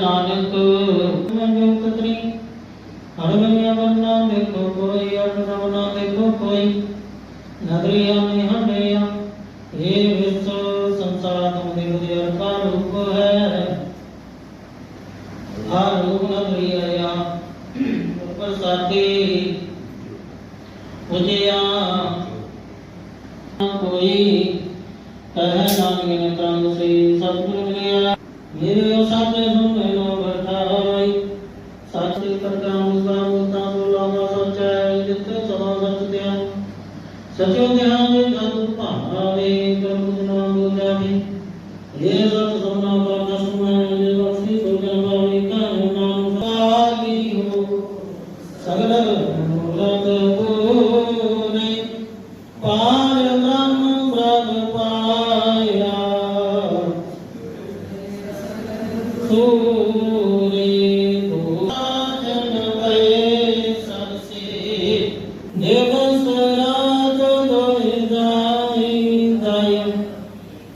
ਨਾਨਕ ਮੰਗੋ ਕਤਰੀ ਹਰਮਨਿਆ ਬੰਨਾ ਦੇਖੋ ਕੋਈ ਅਰਨਵ ਨਾ ਦੇਖੋ ਕੋਈ ਨਦਰੀਆ ਮੇ ਹੰਡਿਆ, ਇਹ ਵਿਸੋ ਸੰਸਾਰ ਤੁਮ ਦੇ ਉਦਿਆਰ ਕਾ ਰੂਪ ਹੈ। ਆ ਰੂਪ ਨਦਰੀਆ ਪ੍ਰਸਾਦੀ ਉਜਿਆ ਕੋਈ ਕਹਿ ਨਾਮੇ ਤਰੰਗ ਸੇ ਸਤਿਗੁਰ ਮਿਲਿਆ ਮੇਰੇ ਉਹ ਸਾਥੇ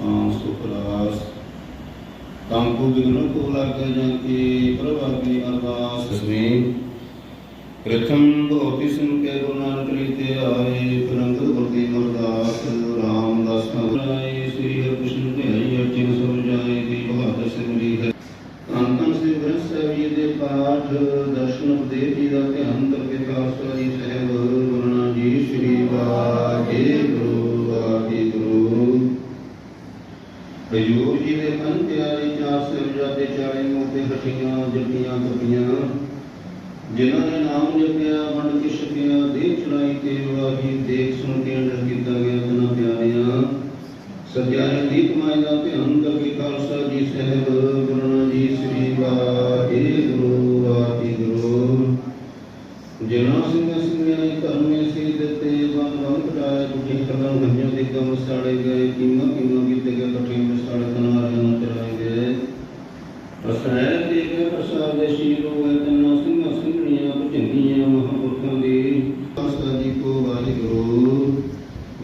ਦੁਖ ਹੰਸਾਂ ਸੁਖ ਰਾਸ ਬਿਗਨ ਕੋ ਲਾਗੇ ਜਾਂ ਕੀ ਪ੍ਰਭਾ ਅਰਦਾਸ ਸਸਮੀ ਪ੍ਰਥਮ ਭੋਤੀ ਸੁਨ ਕੇ ਗੁਰੂ ਨਾਨਕ ਲੀਤੇ ਆਏ ਪ੍ਰੰਗਤ ਗੁਰਦੀ ਮਰਦਾਸ ਮਨ ਪਿਆਰੀ ਚਾਰ ਸਾਹਿਬਜ਼ਾਦੇ ਚਾਰੇ ਮੋਤੇ ਹਟੀਆਂ ਜੱਟੀਆਂ ਕੱਪੀਆਂ ਜਿਨ੍ਹਾਂ ਨੇ ਨਾਮ ਜਪਿਆ, ਵੰਡ ਕੇ ਛਕਿਆ, ਦੇਹ ਚੜਾਈ ਤੇ ਵਾਹੀ ਦੇਖ ਸੁਣ ਕੇ ਅੰਦਰ ਕੀਤਾ ਗਿਆ ਤਨਾ ਪਿਆਰਿਆਂ। ਸਤਿਆਰੇ ਦੀਪ ਮਾਇ ਦਾ ਧਿਆਨ ਕਰਕੇ ਖਾਲਸਾ ਜੀ ਸਾਹਿਬ ਗੁਰੂ ਨਾਨਕ ਜੀ ਸ੍ਰੀ ਵਾਹਿਗੁਰੂ ਵਾਹਿਗੁਰੂ ਜਿਨ੍ਹਾਂ ਸਿੰਘਾਂ ਸਿੰਘਾਂ ਧਰਮੇ ਸੀ ਦਿੱਤੇ ਬੰਦ ਬੰਦ ਕਟਾਏ ਦੁਖੀ ਕਰਾਂ ਗੰਜੋਂ ਦੇ ਗਮ ਸਾੜੇ ਗਏ ਕੀਮਾ ਕੀਮਾ ਅਸਹਿ ਦੇ ਪ੍ਰਸਾਦ ਦੇ ਸ਼ੀਲ ਹੋਏ ਸਿੰਘਣੀਆਂ ਭਜੰਗੀਆਂ ਮਹਾਂਪੁਰਖਾਂ ਦੀ। ਖਾਲਸਾ ਜੀ ਕੋ ਵਾਹਿਗੁਰੂ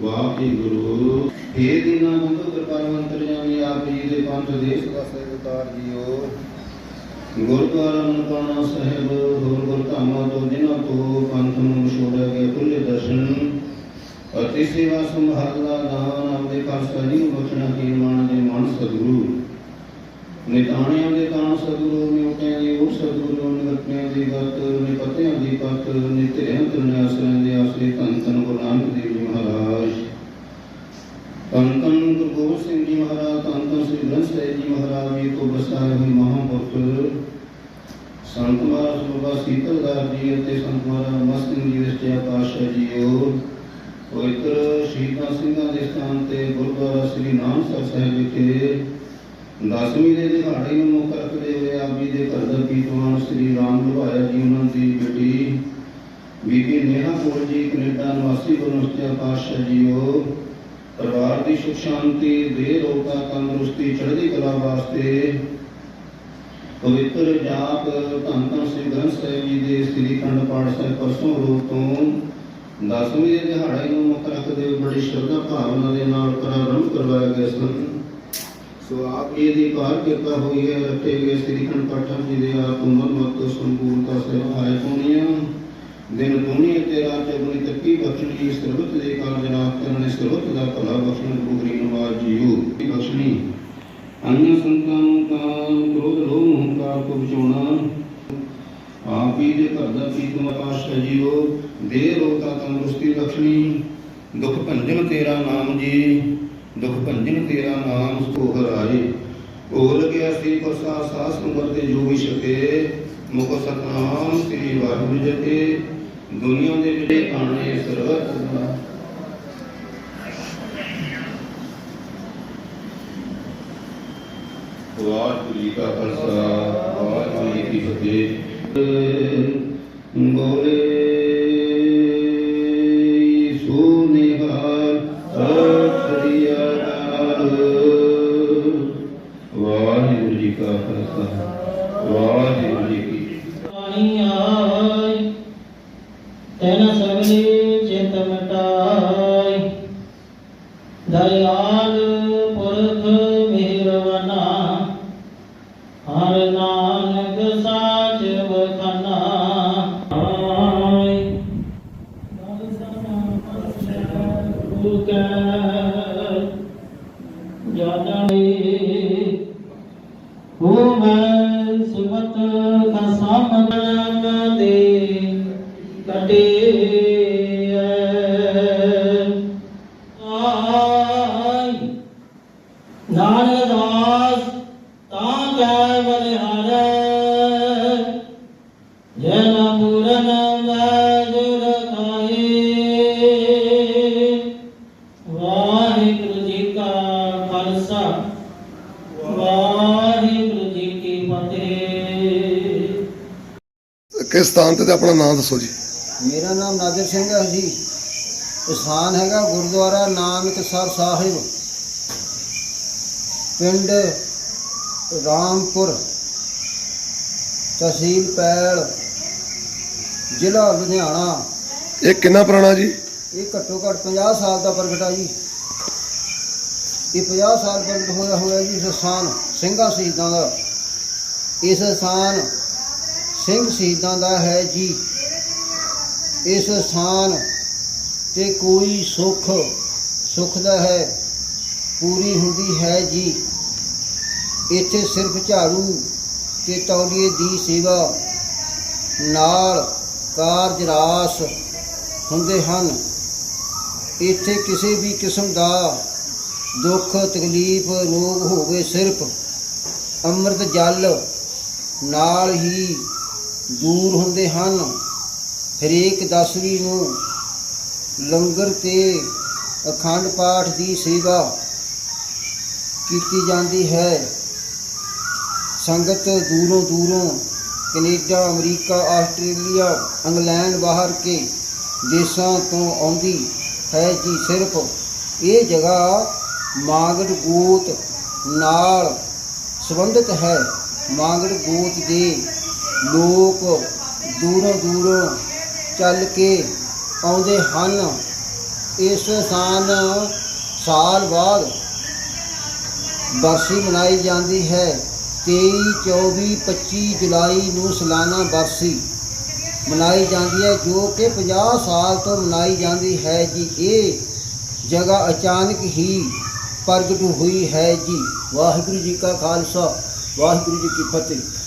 ਵਾਹਿਗੁਰੂ ਇਹ ਦਿਨਾਂ ਬੰਦੋ ਕਿਰਪਾਵੰਤਰ ਜਾਮੀ ਆਪ ਜੀ ਦੇ ਪੰਥ ਦੇਸ਼ ਦਾ। ਸਹਿਬਤਾਰ ਜੀਓ ਗੁਰਦੁਆਰਾ ਨਨਕਾਣਾ ਸਾਹਿਬ, ਹੋਰ ਗੁਰਧਾਮਾਂ ਤੋਂ ਜਿਨ੍ਹਾਂ ਤੋਂ ਪੰਥ ਨੂੰ ਛੋੜਿਆ ਗਿਆ ਖੁੱਲੇ ਦਰਸ਼ਨ ਅਤੇ ਸੇਵਾ ਸੰਭਾਲਾ ਦਾਨ ਆਪਦੇ ਖਾਲਸਾ ਜੀ ਨੂੰ ਬਖਸ਼ਣਾ ਕੀ ਮਾਨ ਦੇ ਮਨ ਸਤਿਗੁਰੂ। ਨਿਤਾਣਿਆਂ ਦੇ ਦਾਨ ਸਤਿਗੁਰੂ ਨਿਉਟਿਆਂ ਦੀ ਉਹ ਸਤਿਗੁਰੂ ਨਿਵਰਤਿਆਂ ਦੀ ਗਤ ਨਿਪਤਿਆਂ ਦੀ ਪਤ ਨਿਤਿਆਂ ਤਰਨੇ ਆਸਰਿਆਂ ਦੇ ਆਸਰੇ ਧੰਨ ਧੰਨ ਗੁਰੂ ਨਾਨਕ ਦੇਵ ਜੀ ਮਹਾਰਾਜ। ਧੰਨ ਧੰਨ ਗੁਰੂ ਗੋਬਿੰਦ ਸਿੰਘ ਜੀ ਮਹਾਰਾਜ, ਧੰਨ ਧੰਨ ਸ੍ਰੀ ਗ੍ਰੰਥ ਸਾਹਿਬ ਜੀ ਮਹਾਰਾਜ ਵੀ ਤੋਂ ਬਸਾਏ ਹੋਏ ਮਹਾਂਪੁਰਖ। ਸੰਤ ਮਹਾਰਾਜ ਬਾਬਾ ਸੀਤਲਦਾਰ ਜੀ ਅਤੇ ਸੰਤ ਮਹਾਰਾਜ ਮਸਤ ਸਿੰਘ ਜੀ ਦੇ ਸੱਚੇ ਪਾਤਸ਼ਾਹ ਜੀਓ ਪਵਿੱਤਰ ਸ਼ਹੀਦਾਂ ਸਿੰਘਾਂ ਦੇ ਸਥਾਨ ਤੇ ਗੁਰਦੁਆਰਾ ਸ੍ਰੀ ਨਾਨਕਸਰ ਸਾਹਿਬ ਵਿਖੇ ਦਸਵੀਂ ਦੇ ਦਿਹਾੜੇ ਨੂੰ ਮੁੱਖ ਰੱਖਦੇ ਹੋਏ ਆਪ ਜੀ ਦੇ ਘਰ ਦਾ ਕੀਰਤਨ ਸ੍ਰੀ ਰਾਮ ਲੁਹਾਇਆ ਜੀ, ਉਹਨਾਂ ਦੀ ਬੇਟੀ ਬੀਬੀ ਨੇਹਾ ਕੋਲ ਜੀ, ਕੈਨੇਡਾ ਨਿਵਾਸੀ ਗੁਰਮੁਖਤਿਆ ਪਾਤਸ਼ਾਹ ਜੀਓ ਪਰਿਵਾਰ ਦੀ ਸੁਖ ਸ਼ਾਂਤੀ ਦੇ ਰੋਗਾ ਤੰਦਰੁਸਤੀ, ਚੜ੍ਹਦੀ ਕਲਾ ਵਾਸਤੇ ਪਵਿੱਤਰ ਜਾਪ ਧੰਨ ਧੰਨ ਸ੍ਰੀ ਗ੍ਰੰਥ ਸਾਹਿਬ ਜੀ ਦੇ ਸ੍ਰੀ ਖੰਡ ਪਾਠ ਸਾਹਿਬ ਪਰਸੋਂ ਰੂਪ ਤੋਂ ਦਸਵੀਂ ਦੇ ਦਿਹਾੜੇ ਨੂੰ ਮੁੱਖ ਰੱਖਦੇ ਹੋਏ ਬੜੀ ਸ਼ਰਧਾ ਭਾਵਨਾ ਦੇ ਨਾਲ ਪ੍ਰਾਰੰਭ ਕਰਵਾਇਆ ਗਿਆ ਸਨ। ਸੋ ਆਪ ਜੀ ਦੀ ਪਾਰ ਕਿਰਪਾ ਹੋਈ ਹੈ, ਰੱਖੇ ਗਏ ਸ੍ਰੀ ਖੰਡ ਪਾਠਾਂ ਜੀ ਦੇ ਆਪ ਉਮਰ ਮਤ ਸੰਪੂਰਨਤਾ ਸਹਿਬ ਆਏ ਪੁਨੀਆਂ ਦਿਨ ਦੁਨੀਆ ਤੇ ਰਾਤ ਚੁਗਣੀ ਤੱਕੀ ਬਖਸ਼ਣੀ ਸਰਬਤ ਦੇ ਕਾਰਜ ਨਾਥ ਕਰਨੇ ਸਰਬਤ ਦਾ ਭਲਾ ਬਖਸ਼ਣ ਗੁਰੂ ਨਵਾਜ ਜੀਓ ਬਖਸ਼ਣੀ। ਅੰਨ ਸੰਤਾਂ ਨੂੰ ਕਾਮ ਕ੍ਰੋਧ, ਲੋਭ, ਹੰਕਾਰ ਤੋਂ ਬਚਾਉਣਾ। ਆਪ ਹੀ ਦੇ ਘਰ ਦਾ ਪ੍ਰੀਤਮ ਆਕਾਸ਼ ਜੀਓ ਦੇ ਰੋਤਾ ਤੰਦਰੁਸਤੀ ਬਖਸ਼ਣੀ। ਦੁਖ ਭੰਜਨ ਤੇਰਾ ਨਾਮ ਜੀ। ਦੁਖ ਭੰਜਨ ਤੇਰਾ ਨਾਮ ਸੋ ਹਰਾਏ ਉਹ ਲਗਿਆ ਸੀ ਪ੍ਰਸਾ ਸਾਸ ਉਮਰ ਤੇ ਜੋ ਵੀ ਮੁਖ ਸਤਨਾਮ ਸ੍ਰੀ ਵਾਹਿਗੁਰੂ ਜੀ ਕੇ। ਦੁਨੀਆ ਦੇ ਜਿਹੜੇ ਆਣੇ ਸਰਬਤ ਦਾ ਵਾਹਿਗੁਰੂ ਜੀ ਕਾ ਖਾਲਸਾ, ਵਾਹਿਗੁਰੂ ਜੀ ਕੀ ਫਤਿਹ। ਬੋਲੇ ਦਇਆਲ ਪੁਰਖ ਮਿਹਰਵਨਾ ਹਰ ਨਾਨਕ ਸਾਚ ਵਖਨਾ ਆਈ ਜਾਣੇ ਹੋ ਮੈਂ ਸੁਮਤ ਖਸਮ ਨਾਮ ਦੇ ਕਟੇ ਆਈ ਨਾਨਕ ਦਾਸ ਤਾਂ ਕੈ ਬਲਿਹਾਰੈ ਜਨ ਪੂਰਨ ਵਾਜੁਰ ਖਾਏ ਵਾਹਿਗੁਰੂ ਜੀ ਕਾ ਖਾਲਸਾ ਵਾਹਿਗੁਰੂ ਜੀ ਕੀ ਫਤਿਹ। ਕਿਸ ਸਥਾਨ ਤੇ ਆਪਣਾ ਨਾਮ ਦੱਸੋ ਜੀ? ਮੇਰਾ ਨਾਮ ਨਾਦਰ ਸਿੰਘ ਹੈ ਜੀ। ਸਥਾਨ ਹੈਗਾ ਗੁਰਦੁਆਰਾ ਨਾਨਕਸਰ ਸਾਹਿਬ। ਪਿੰਡ ਰਾਮਪੁਰ ਤਹਿਸੀਲ ਪੈਲ ਜ਼ਿਲ੍ਹਾ ਲੁਧਿਆਣਾ। ਇਹ ਕਿੰਨਾ ਪੁਰਾਣਾ ਜੀ? ਇਹ ਘੱਟੋ ਘੱਟ 50 ਸਾਲ ਦਾ ਪ੍ਰਗਟਾ ਜੀ। ਇਹ 50 ਸਾਲ ਪ੍ਰਗਟ ਹੋਇਆ ਹੋਇਆ ਜੀ ਇਸ ਸਥਾਨ ਸਿੰਘਾਂ ਸ਼ਹੀਦਾਂ ਦਾ। ਇਸ ਸਥਾਨ ਸਿੰਘ ਸ਼ਹੀਦਾਂ ਦਾ ਹੈ ਜੀ। ਇਸ ਸਥਾਨ ਤੇ ਕੋਈ ਸੁੱਖ ਸੁੱਖ ਦਾ ਹੈ। ਪੂਰੀ ਹੁੰਦੀ ਹੈ ਜੀ। ਇੱਥੇ ਸਿਰਫ ਝਾੜੂ ਤੇ ਤੌਲੀਏ ਦੀ ਸੇਵਾ ਨਾਲ ਕਾਰਜ ਰਾਸ ਹੁੰਦੇ ਹਨ। ਇੱਥੇ ਕਿਸੇ ਵੀ ਕਿਸਮ ਦਾ ਦੁੱਖ, ਤਕਲੀਫ, ਰੋਗ ਹੋਵੇ ਸਿਰਫ ਅੰਮ੍ਰਿਤ ਜਲ ਨਾਲ ਹੀ ਦੂਰ ਹੁੰਦੇ ਹਨ। ਹਰੇਕ ਦਸਵੀਂ ਨੂੰ ਲੰਗਰ ਤੇ ਅਖੰਡ ਪਾਠ ਦੀ ਸੇਵਾ ਕੀਤੀ ਜਾਂਦੀ ਹੈ। ਸੰਗਤ ਦੂਰੋਂ ਦੂਰੋਂ ਕੈਨੇਡਾ, ਅਮਰੀਕਾ, ਆਸਟ੍ਰੇਲੀਆ, ਇੰਗਲੈਂਡ ਬਾਹਰ ਕੇ ਦੇਸ਼ਾਂ ਤੋਂ ਆਉਂਦੀ ਹੈ ਜੀ ਸਿਰਫ। ਇਹ ਜਗ੍ਹਾ ਮਾਗੜ ਗੋਤ ਨਾਲ ਸੰਬੰਧਿਤ ਹੈ। ਮਾਗੜ ਗੋਤ ਦੇ ਲੋਕ ਦੂਰੋਂ ਦੂਰੋਂ ਚੱਲ ਕੇ ਆਉਂਦੇ ਹਨ। ਇਸ ਸਥਾਨ ਸਾਲ ਬਾਅਦ ਬਰਸੀ ਮਨਾਈ ਜਾਂਦੀ ਹੈ। 23 24 25 ਜੁਲਾਈ ਨੂੰ ਸਾਲਾਨਾ ਬਰਸੀ ਮਨਾਈ ਜਾਂਦੀ ਹੈ, ਜੋ ਕਿ 50 ਸਾਲ ਤੋਂ ਮਨਾਈ ਜਾਂਦੀ ਹੈ ਜੀ। ਇਹ ਜਗ੍ਹਾ ਅਚਾਨਕ ਹੀ ਪ੍ਰਗਟ ਹੋਈ ਹੈ ਜੀ। ਵਾਹਿਗੁਰੂ ਜੀ ਕਾ ਖਾਲਸਾ, ਵਾਹਿਗੁਰੂ ਜੀ ਕੀ ਫਤਿਹ।